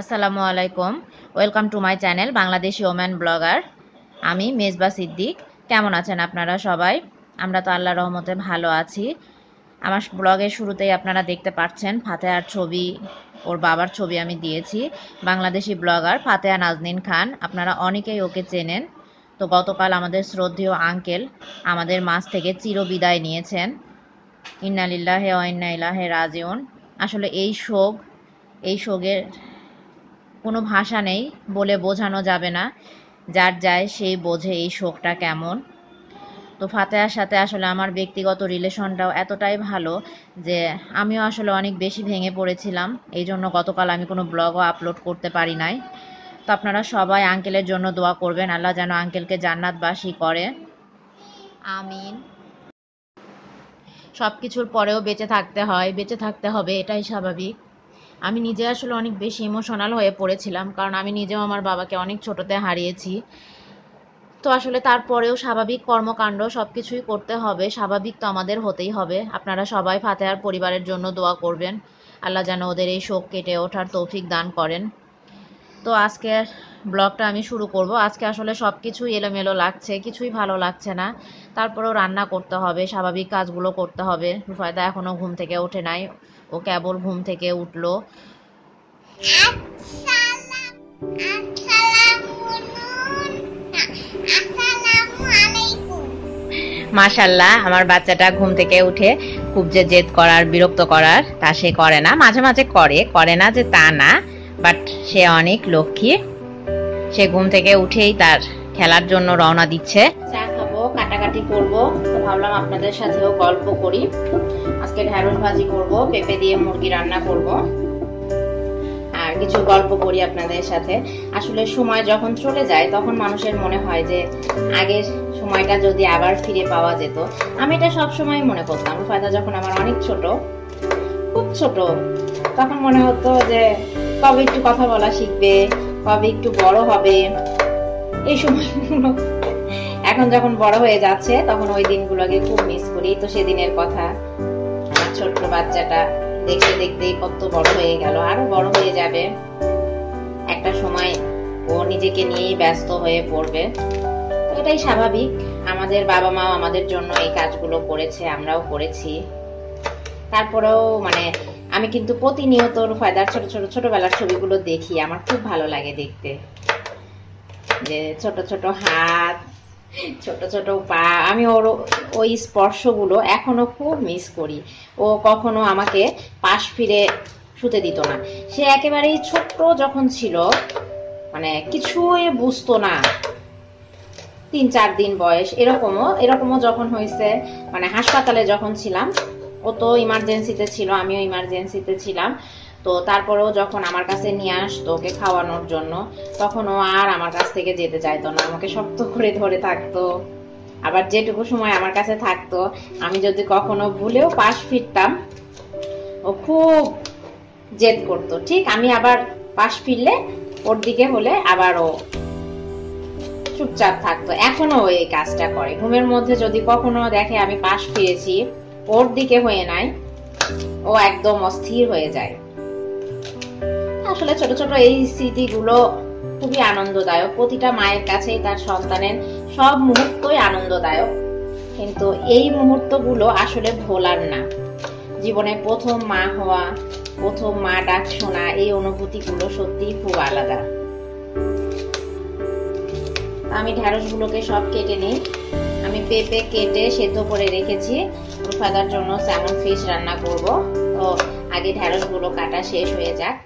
আসসালামু আলাইকুম। Welcome to my channel Bangladeshi woman blogger আমি মেজবা সিদ্দিক। কেমন আছেন আপনারা সবাই? আমরা তো আল্লাহ রহমতে ভালো আছি। আমার ব্লগের শুরুতেই আপনারা দেখতে পাচ্ছেন ফাতেহার ছবি, ওর বাবার ছবি আমি দিয়েছি। বাংলাদেশি ব্লগার ফাতেহা নাজনীন খান, আপনারা অনেকেই ওকে চেনেন। তো গতকাল আমাদের শ্রদ্ধেয় আঙ্কেল আমাদের মাছ থেকে চিরবিদায় নিয়েছেন। ইন্নালিল্লাহে ইলাহে রাজিউন। আসলে এই শোক, এই শোকের কোনো ভাষা নেই বলে বোঝানো যাবে না। যার যায় সেই বোঝে এই শোকটা কেমন। তো ফাতেহার সাথে আসলে আমার ব্যক্তিগত রিলেশনটাও এতটাই ভালো যে আমিও আসলে অনেক বেশি ভেঙে পড়েছিলাম। এই জন্য গতকাল আমি কোনো ব্লগও আপলোড করতে পারি নাই। তো আপনারা সবাই আঙ্কেলের জন্য দোয়া করবেন, আল্লাহ যেন আঙ্কেলকে জান্নাতবাসী করে। আমিন। সব কিছুর পরেও বেঁচে থাকতে হয়, বেঁচে থাকতে হবে, এটাই স্বাভাবিক। আমি নিজে আসলে অনেক বেশি ইমোশনাল হয়ে পড়েছিলাম, কারণ আমি নিজেও আমার বাবাকে অনেক ছোটতে হারিয়েছি। তো আসলে তারপরেও স্বাভাবিক কর্মকাণ্ড সব কিছুই করতে হবে, স্বাভাবিক তো আমাদের হতেই হবে। আপনারা সবাই ফাতেহার পরিবারের জন্য দোয়া করবেন। আল্লাহ যেন ওদের এই শোক কেটে ওঠার তৌফিক দান করেন। তো আজকে ব্লগটা আমি শুরু করব। আজকে আসলে সব কিছুই এলোমেলো লাগছে, কিছুই ভালো লাগছে না। তারপরেও রান্না করতে হবে, স্বাভাবিক কাজগুলো করতে হবে। রুফায়দা এখনও ঘুম থেকে ওঠে নাই, ও কেবল ঘুম থেকে উঠল। মাশাল্লাহ, আমার বাচ্চাটা ঘুম থেকে উঠে খুব যে জেদ করার, বিরক্ত করার, তা সে করে না। মাঝে মাঝে করে করে না যে তা না বাট সে অনেক লক্ষ্মী। সে ঘুম থেকে উঠেই তার খেলার জন্য রওনা দিচ্ছে। চা খাব, কাটাকাটি করব। ভাবলাম আপনাদের সাথেও গল্প করি। আজকে ঢ্যাঁড়স ভাজি করব, পেঁপে দিয়ে মুরগি রান্না করব। আর কিছু গল্প করি আপনাদের সাথে। আসলে সময় যখন চলে যায়, তখন মানুষের মনে হয় যে আগের সময়টা যদি আবার ফিরে পাওয়া যেত। আমি এটা সব সময় মনে করতাম। ফায়দা যখন আমার অনেক ছোট, খুব ছোট, তখন মনে হতো যে কবে একটু কথা বলা শিখবে কবে একটু বড় হবে? এই সময়গুলো। এখন যখন বড় হয়ে যাচ্ছে, তখন ওই দিনগুলোকে খুব মিস করি। তো সেদিনের কথা ছোট্ট বাচ্চাটা দেখতে দেখতেই কত বড় হয়ে গেল। আরও বড় হয়ে যাবে। একটা সময় ও নিজেকে নিয়েই ব্যস্ত হয়ে পড়বে। এটাই স্বাভাবিক। আমাদের বাবা মা আমাদের জন্য এই কাজগুলো করেছে, আমরাও করেছি। তারপরেও মানে আমি কিন্তু প্রতিনিয়ত ফায়দার ছোট ছোট ছোটবেলার ছবিগুলো দেখি, আমার খুব ভালো লাগে দেখতে। যে ছোট ছোট হাত, ছোট ছোট পা, আমি ওর ওই স্পর্শগুলো এখনও খুব মিস করি। ও কখনো আমাকে পাশ ফিরে শুতে দিত না। সে একেবারেই ছোট্ট যখন ছিল মানে কিছুই বুঝতো না। তিন চার দিন বয়স, এরকমও এরকমও যখন হয়েছে মানে হাসপাতালে যখন ছিলাম ও তো ইমার্জেন্সিতে ছিল, আমিও ইমার্জেন্সিতে ছিলাম। তো তারপরেও যখন আমার কাছে নিয়ে আসতো ওকে খাওয়ানোর জন্য, তখন ও আর আমার কাছ থেকে যেতে চাইতো না, আমাকে শক্ত করে ধরে থাকতো। আবার যেটুকু সময় আমার কাছে থাকতো, আমি যদি কখনো ভুলেও পাশ ফিরতাম, ও খুব জেদ করতো। ঠিক, আমি আবার পাশ ফিরলে ওর দিকে হলে আবার ও চুপচাপ থাকতো। এখনও এই কাজটা করে। ঘুমের মধ্যে যদি কখনো দেখে আমি পাশ ফিরেছি ওর দিকে হয়ে নাই। ও একদম অস্থির হয়ে যায়। আসলে ছোট ছোট এই স্মৃতিগুলো খুবই আনন্দদায়ক। প্রতিটা মায়ের কাছেই তার সন্তানের সব মুহূর্তই আনন্দদায়ক। কিন্তু এই মুহূর্তগুলো আসলে ভোলার না। জীবনে প্রথম মা হওয়া, প্রথম মা ডাক শোনা, এই অনুভূতিগুলো সত্যিই খুব আলাদা। আমি ঢ্যাঁড়সগুলোকে সব কেটে নিই। আমি পেঁপে কেটে সেদ্ধ করে রেখেছি। রুফাদার জন্য স্যামন ফিশ রান্না করব। তো আগে ঢ্যাঁড়সগুলো কাটা শেষ হয়ে যাক।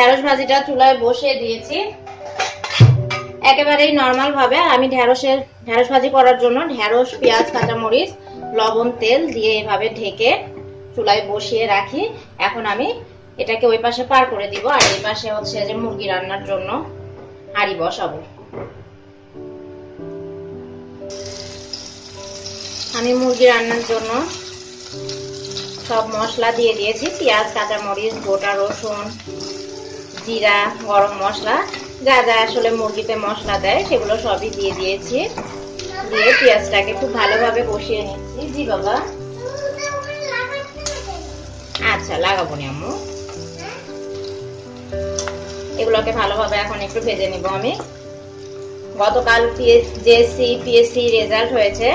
ঢেঁড়স ভাজিটা চুলায় বসিয়ে দিয়েছি। একেবারেই নর্মাল ভাবে। আমি ঢেঁড়সের, ঢেঁড়স ভাজি করার জন্য ঢেঁড়স, পেঁয়াজ, কাঁচামরিচ, লবণ, তেল দিয়ে এভাবে ঢেকে চুলায় বসিয়ে রাখি। এখন আমি এটাকে ওই পাশে পার করে দিব আর এই পাশে হচ্ছে যে মুরগি রান্নার জন্য হাঁড়ি বসাবো। আমি মুরগি রান্নার জন্য সব মশলা দিয়ে দিয়েছি। পেঁয়াজ, কাঁচামরিচ, গোটা রসুন জিরা, গরম মশলা, যা যা আসলে মুরগিতে মশলা দেয়, সেগুলো সবই দিয়ে দিয়েছি। দিয়ে পেঁয়াজটাকে খুব ভালোভাবে কষিয়ে নিচ্ছি। জি বাবা। আচ্ছা লাগাবো নি আম্মু। এগুলোকে ভালোভাবে এখন একটু ভেজে নিব আমি। গতকাল জেএসসি পিএসসি রেজাল্ট হয়েছে।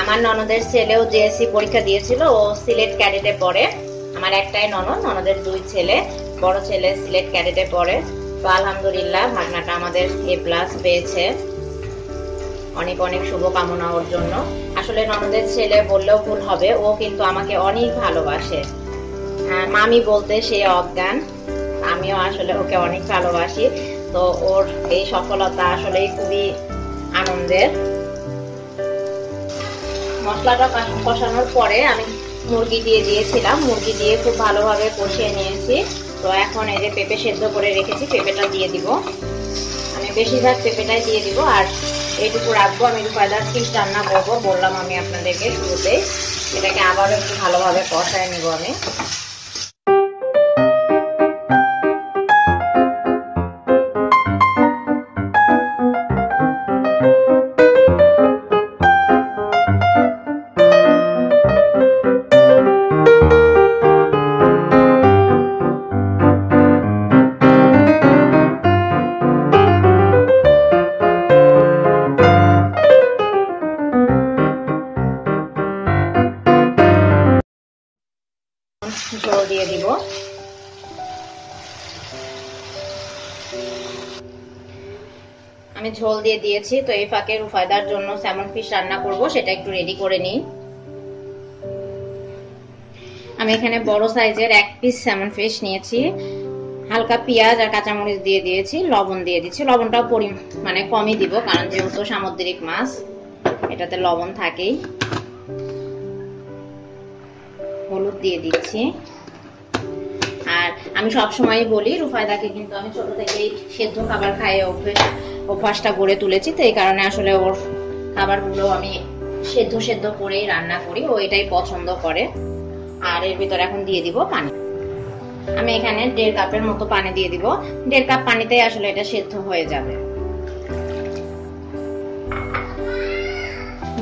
আমার ননদের ছেলেও জেএসসি পরীক্ষা দিয়েছিল, ও সিলেট ক্যাডেটে পড়ে আমার একটাই ননদ, ননদের দুই ছেলে। বড় ছেলে সিলেট ক্যাডেটে পড়ে। তো আলহামদুলিল্লাহ ভাগনাটা আমাদের এ প্লাস পেয়েছে। অনেক অনেক শুভকামনা ওর জন্য। আসলে ননদের ছেলে বললেও ভুল হবে, ও কিন্তু আমাকে অনেক ভালোবাসে। মামি বলতে সে অজ্ঞান, আমিও আসলে ওকে অনেক ভালোবাসি। তো ওর এই সফলতা আসলে খুবই আনন্দের। মশলাটা কষানোর পরে আমি মুরগি দিয়ে দিয়েছিলাম। মুরগি দিয়ে খুব ভালোভাবে কষিয়ে নিয়েছি। তো এখন এই যে পেঁপে সেদ্ধ করে রেখেছি, পেঁপেটা দিয়ে দিব। আমি বেশিরভাগ পেঁপেটাই দিয়ে দিব, আর এইটুকু রাখব। আমি রুপায়দার ফিস রান্না করব, বললাম আমি আপনাদেরকে শুরুতে এটাকে আবারও একটু ভালোভাবে কষায় নিব আমি। ঝোল দিয়ে দিব। আমি ঝোল দিয়ে দিয়েছি, তো এই ফাঁকে রুফায়দার জন্য স্যামন ফিশ রান্না করব, সেটা একটু রেডি করে নিই। আমি এখানে বড় সাইজের এক পিস স্যামন ফিশ নিয়েছি। হালকা পেঁয়াজ আর কাঁচামরিচ দিয়ে দিয়েছি, লবণ দিয়ে দিচ্ছি। লবণটাও পরি মানে কমই দিব, কারণ যেহেতু সামুদ্রিক মাছ, এটাতে লবণ থাকেই। দিয়ে দিচ্ছি। আর আমি সব সময় বলি, রুফায়দাকে কিন্তু আমি ছোট থেকেই সেদ্ধ খাবার খাইয়ে অভ্যেস অভ্যাসটা গড়ে তুলেছি। তো এই কারণে আসলে ওর খাবারগুলো আমি সেদ্ধ সেদ্ধ করেই রান্না করি। ও এটাই পছন্দ করে। আর এর ভিতরে এখন দিয়ে দিব পানি। আমি এখানে দেড় কাপের মতো পানি দিয়ে দিব। দেড় কাপ পানিতেই আসলে এটা সেদ্ধ হয়ে যাবে।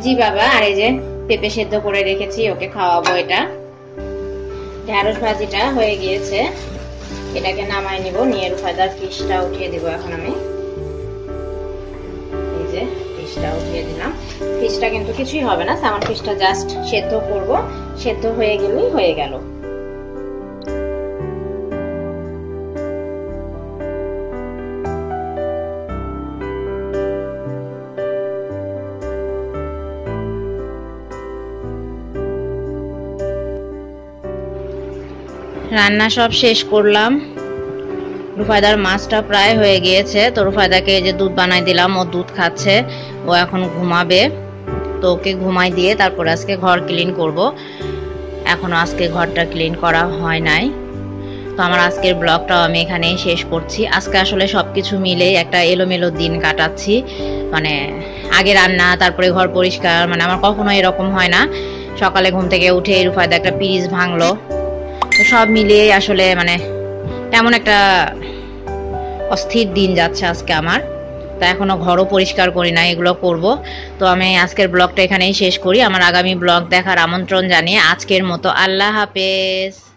জি বাবা, আর এই যে পেঁপে সেদ্ধ করে রেখেছি, ওকে খাওয়াবো এটা। ঢ্যাঁড়স ভাজিটা হয়ে গিয়েছে। এটাকে নামাই নিব, নিয়ে রুফাদার ফিশটা উঠিয়ে দিব এখন আমি। এই যে ফিশটা উঠিয়ে দিলাম। ফিশটা কিন্তু কিছুই হবে না সামান ফিশটা জাস্ট সেদ্ধ করব। সেদ্ধ হয়ে গেলেই হয়ে গেল। রান্না সব শেষ করলাম। রুফায়দার মাছটা প্রায় হয়ে গিয়েছে। তো রুফায়দাকে যে দুধ বানাই দিলাম, ও দুধ খাচ্ছে, ও এখন ঘুমাবে। তো ওকে ঘুমাই দিয়ে তারপর আজকে ঘর ক্লিন করব। এখনও আজকে ঘরটা ক্লিন করা হয় নাই। তো আমার আজকের ব্লগটাও আমি এখানেই শেষ করছি। আজকে আসলে সব কিছু মিলেই একটা এলোমেলো দিন কাটাচ্ছি। মানে আগে রান্না, তারপরে ঘর পরিষ্কার মানে আমার কখনো এরকম হয় না। সকালে ঘুম থেকে উঠে রুফায়দা একটা পিরিজ ভাঙলো। সব মিলিয়ে আসলে মানে এমন একটা অস্থির দিন যাচ্ছে আজকে আমার। তা এখনও ঘরও পরিষ্কার করি না এগুলো করব। তো আমি আজকের ব্লগটা এখানেই শেষ করি। আমার আগামী ব্লগ দেখার আমন্ত্রণ জানিয়ে আজকের মতো আল্লাহ হাফেজ।